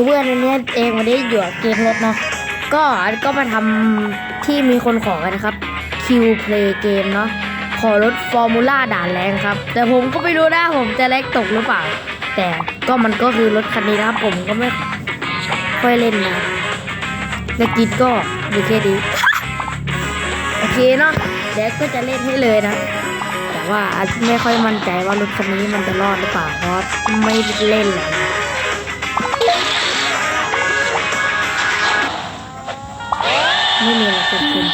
คือเพื่อนอันนี้เองวันนี้อยู่กับเกมรถเนาะก็ก็มาทำที่มีคนขอกันนะครับคิวเพลย์เกมเนาะขอรถฟอร์มูล่าด่านแรงครับ แต่ผมก็ไม่รู้นะผมจะแลกตกหรือเปล่า แต่ก็มันก็คือรถคันนี้นะครับ ผมก็ไม่ค่อยเล่นนะและกินก็ดูแค่ดีโอเคเนาะเดี๋ยวก็จะเล่นให้เลยนะ แต่ว่าอาจจะไม่ค่อยมั่นใจว่ารถคันนี้มันจะรอดหรือเปล่าเพราะไม่เล่นเลย ไม่มีอะไรเกิดขึ้น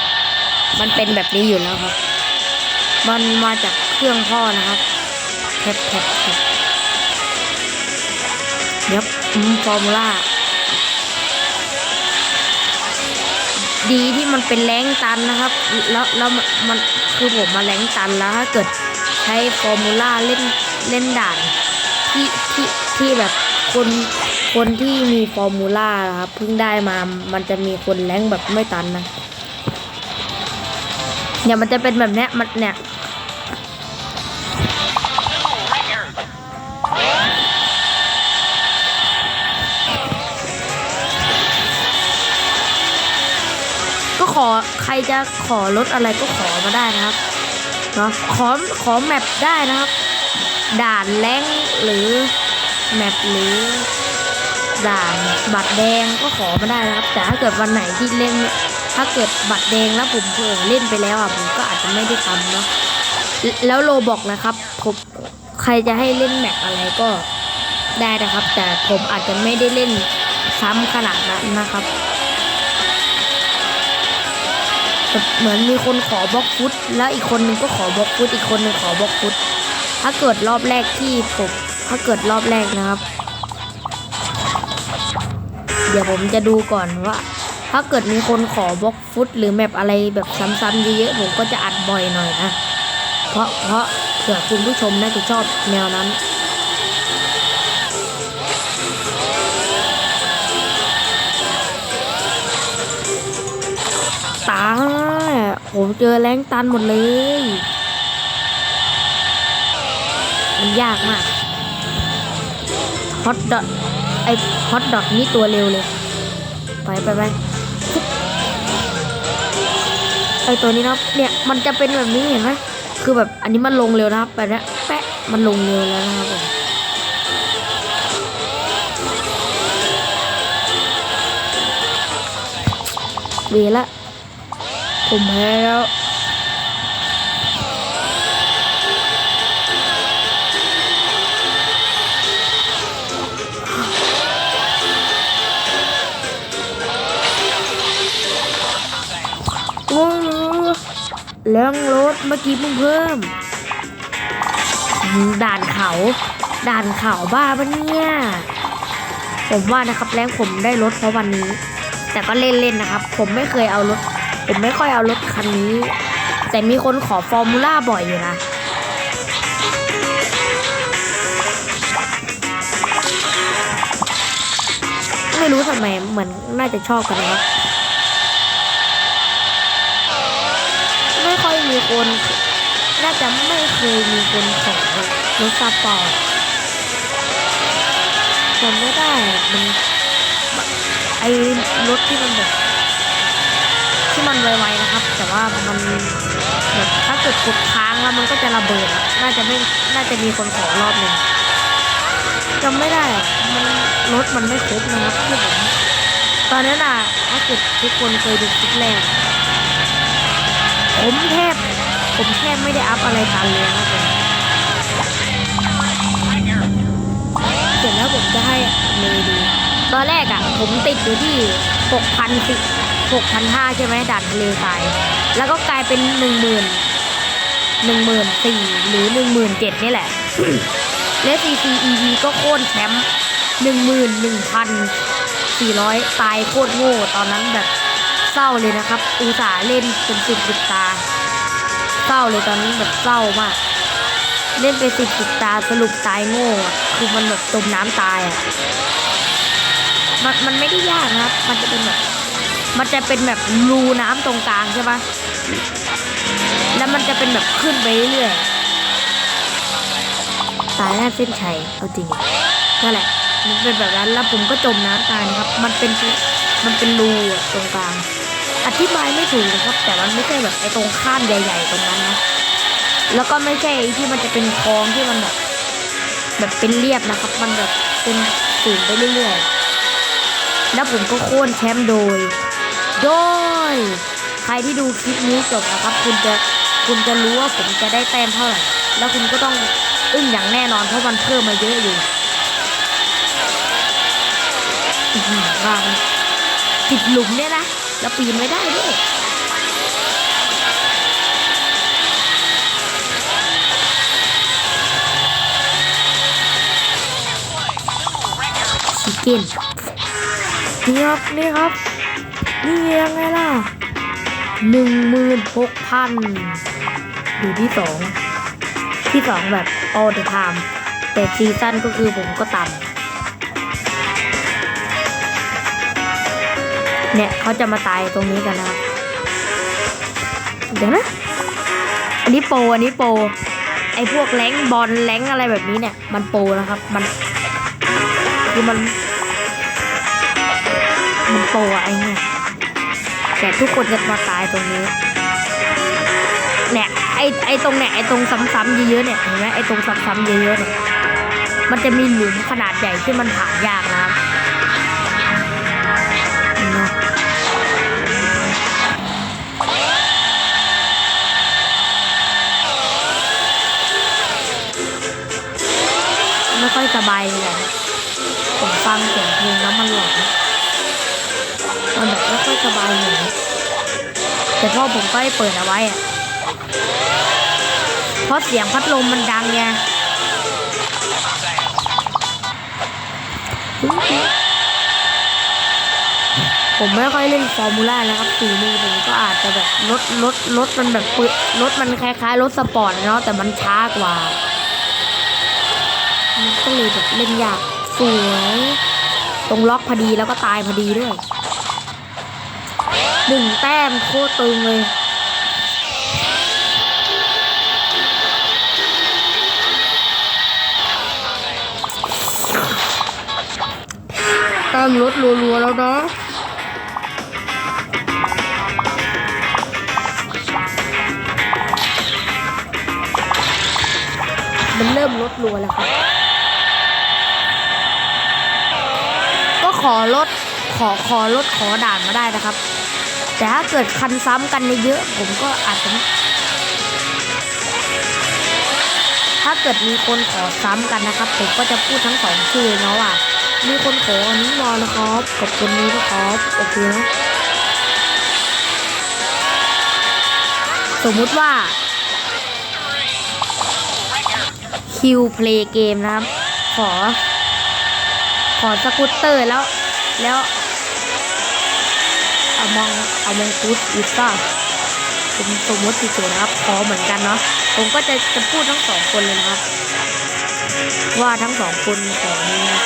มันเป็นแบบนี้อยู่แล้วครับ มันมาจากเครื่องพ่อนะครับแทบแทบแทบเดี๋ยวอืมฟอร์มูล่าดีที่มันเป็นแรงตันนะครับ แล้วแล้วมันคือผมมาแรงตันแล้วถ้าเกิดใช้ฟอร์มูล่าเล่นเล่นด่านที่ที่ที่แบบคน คนที่มีฟอร์มูล่าครับเพิ่งได้มามันจะมีคนแรงแบบไม่ตันนะเนี่ยมันจะเป็นแบบเนี้ยมันเนี่ยก็ขอใครจะขอรถอะไรก็ขอมาได้นะครับเนาะขอขอแมปได้นะครับ ด่านแรงหรือแมปหรือ ด่านบัตรแดงก็ขอมาได้นะครับ แต่ถ้าเกิดวันไหนที่เล่น ถ้าเกิดบัตรแดงแล้วผมเผลอเล่นไปแล้วอะผมก็อาจจะไม่ได้ทำเนาะแล้วโลบอกนะครับผมใครจะให้เล่นแมปอะไรก็ได้นะครับ แต่ผมอาจจะไม่ได้เล่นซ้ำขนาดนั้นนะครับเหมือนมีคนขอบล็อกฟุต แล้วอีกคนนึงก็ขอบล็อกฟุต อีกคนนึงขอบล็อกฟุต ถ้าเกิดรอบแรกที่ผมถ้าเกิดรอบแรกนะครับ เดี๋ยวผมจะดูก่อนว่า ถ้าเกิดมีคนขอบล็อกฟุตหรือแมปอะไรแบบซ้ำๆเยอะๆผมก็จะอัดบ่อยหน่อยนะเพราะเพราะเผื่อคุณผู้ชมน่าจะชอบแนวนั้นตายผมเจอแรงตันหมดเลย มันยากมากฮอตดอท ไอฮอตดอทนี่ตัวเร็วเลย ไปไปไปไอตัวนี้นะครับ เนี่ย มันจะเป็นแบบนี้เห็นไหมคือแบบอันนี้มันลงเร็วนะครับ แบบนี้แปะ มันลงเร็วแล้วนะครับผมเวละผมแพ้แล้ว แรงรถเมื่อกี้มึงเพิ่มอืมด่านเขา ด่านเขาบ้าปะเนี่ย ผมว่านะครับแรงผมได้รถเพราะวันนี้ แต่ก็เล่นๆนะครับ ผมไม่เคยเอารถ ผมไม่ค่อยเอารถคันนี้ แต่มีคนขอฟอร์มูล่าบ่อยอยู่นะไม่รู้ทำไมเหมือนน่าจะชอบกันนะครับ ไม่ คน น่าจะไม่เคยมีคนขอรถสปอร์ตจำไม่ได้มันไอรถที่มันแบบที่มันไวๆนะครับ แต่ว่ามันแบบถ้าเกิดกดค้างแล้วมันก็จะระเบิดน่าจะไม่น่าจะมีคนขอรอบหนึ่งจำไม่ได้มันรถมันไม่ครบนะครับที่ผมตอนนั้นอะถ้าเกิดทุกคนเคยดูคลิปแรกผมแทบ ผมแทบไม่ได้อัพอะไรทันเลยครับผมเสร็จแล้วผมจะให้เมย์ดู ตอนแรกอะ่ะ ผมติดอยู่ที่หกพันสิหกพันห้าใช่ไหมด่านทะเลทราย แล้วก็กลายเป็นหนึ่งหมื่นหนึ่งหมื่นสี่หรือหนึ่งหมื่นเจ็ดนี่แหละ และ CCEV ก็โค่นแชมป์หนึ่งหมื่นหนึ่งพันสี่ร้อยตายโคตรโง่ ตอนนั้นแบบเศร้าเลยนะครับ อุตส่าห์เล่นเป็นสิบสิบตา เศร้าเลยตอนนั้นแบบเศร้ามาก เล่นไปสิบสิบตาสรุปตายโง่อะคือมันแบบจมน้ำตายอะมันมันไม่ได้ยากนะครับ มันจะเป็นแบบ มันจะเป็นแบบรูน้ำตรงกลางใช่ปะแล้วมันจะเป็นแบบขึ้นไปเรื่อยตายหน้าเส้นชัยเอาจริงนั่นแหละ มันเป็นแบบนั้นแล้วผมก็จมน้ำตายนะครับ มันเป็นมันเป็นรูอะตรงกลาง อธิบายไม่ถูกนะครับ แต่มันไม่ใช่แบบไอ้ตรงข้ามใหญ่ ๆ ตรงนั้นนะ แล้วก็ไม่ใช่ที่มันจะเป็นคลองที่มันแบบ แบบเป็นเรียบนะครับ มันแบบเป็นสูงไปเรื่อยๆ แล้วผมก็โค่นแชมป์โดย โดย ใครที่ดูคลิปนี้จบนะครับ คุณจะคุณจะรู้ว่าผมจะได้แต้มเท่าไหร่ แล้วคุณก็ต้องอึ้งอย่างแน่นอนเพราะมันเพิ่มมาเยอะอยู่อื้อหือว่ามันติดหลุมเนี่ยนะ แล้วปีนไม่ได้ด้วยชิคเก้นนี่ครับนี่ครับ นี่ยังไงล่ะหนึ่งหมื่นหกพันอยู่ที่สองที่สองแบบ all the time แต่ซีซั่นก็คือผมก็ต่ำ เนี่ยเขาจะมาตายตรงนี้กันนะครับเดี๋ยวนะอันนี้โปรอันนี้โปรไอพวกแรงบอลแรงอะไรแบบนี้เนี่ย มันโปรนะครับ มันคือมัน มันโปรอะไอเนี่ยแต่ทุกคนจะมาตายตรงนี้เนี่ยไอไอตรงเนี่ยไอตรงซ้ำๆเยอะๆเนี่ยเห็นไหมไอตรงซ้ำๆเยอะๆเนี่ยมันจะมีหลุมขนาดใหญ่ที่มันผ่านยากนะ พ่อผมก็ให้เปิดเอาไว้อะเพราะเสียงพัดลมมันดังไงผมไม่ค่อยเล่นฟอร์มูล่าแล้วครับสีมือผมก็อาจจะแบบรถรถรถมันแบบปึรถมันคล้ายๆรถสปอร์ตเนาะแต่มันช้ากว่า มันก็เลยแบบเล่นยากสวย ตรงล็อกพอดีแล้วก็ตายพอดีด้วย หนึ่งแต้มโคตรตึงเลยแต้มลดรัวๆแล้วเนาะมันเริ่มลดรัวแล้วครับ ก็ขอลดขอขอลดขอด่านมาได้นะครับ แต่ถ้าเกิดคันซ้ำกันเยอะผมก็อาจจะถ้าเกิดมีคนขอซ้ำกันนะครับ ผมก็จะพูดทั้งสองชื่อเลยเนาะว่ามีคนขออันนี้มานะครับกับคนนี้นะครับโอเคนะสมมุติว่าคิวเพลย์เกมนะครับ ขอ ขอสกูตเตอร์แล้ว แล้ว เอามองเอามองกูดอีกก็ผมสมมติเฉยๆนะครับขอเหมือนกันเนาะผมก็จะจะพูดทั้งสองคนเลยนะครับ ว่าทั้งสองคนขอนี้นะ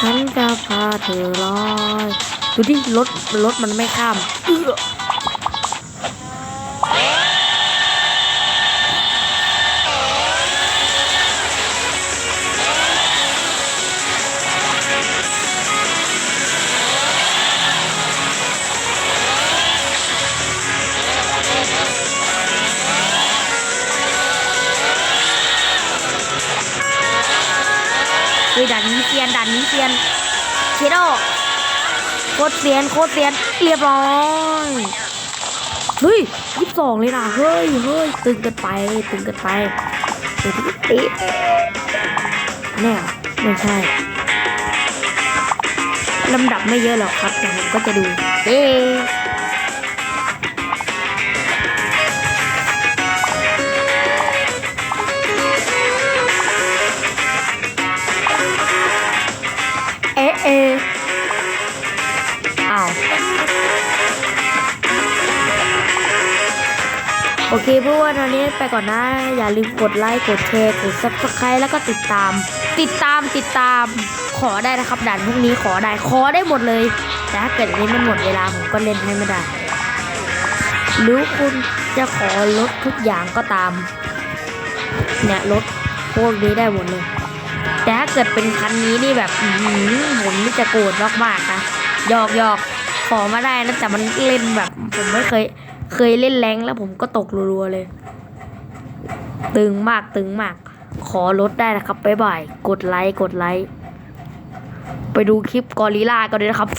ฉันจะพาเธอลอย ดูดิรถรถมันไม่ข้าม เอ้อ เคโดโคตรเสียนโคตรเสียนเรียบร้อยเฮ้ยยี่สิบสองเลยนะเฮ้ยเฮ้ยตึงเกันไปตึงเกันไปเดี๋ยวติแน่ไม่ใช่ลำดับไม่เยอะหรอกครับแต่ผมก็จะดูเอ๊ เคเพื่อนวันนี้ไปก่อนนะ อย่าลืมกดไลค์ กดแชร์ กด subscribe แล้วก็ติดตาม ติดตามติดตาม ขอได้นะครับด่านพวกนี้ขอได้ ขอได้หมดเลย แต่ถ้าเกิดนนี้มันหมดเวลาผมก็เล่นให้ไม่ได้ หรือคุณจะขอลดทุกอย่างก็ตาม เนี่ยลดพวกนี้ได้หมดเลย แต่ถ้าเกิดเป็นคันนี้นี่แบบหือผมนี่จะโกรธมากๆนะหยอกหยอกขอมาได้นะแต่มันเล่นแบบผมไม่เคย เคยเล่นแรงแล้วผมก็ตกรัวๆเลย ตึงมากตึงมาก ขอลดได้นะครับบ๊ายบาย กดไลค์กดไลค์ ไปดูคลิปกอริลลากันเลยนะครับ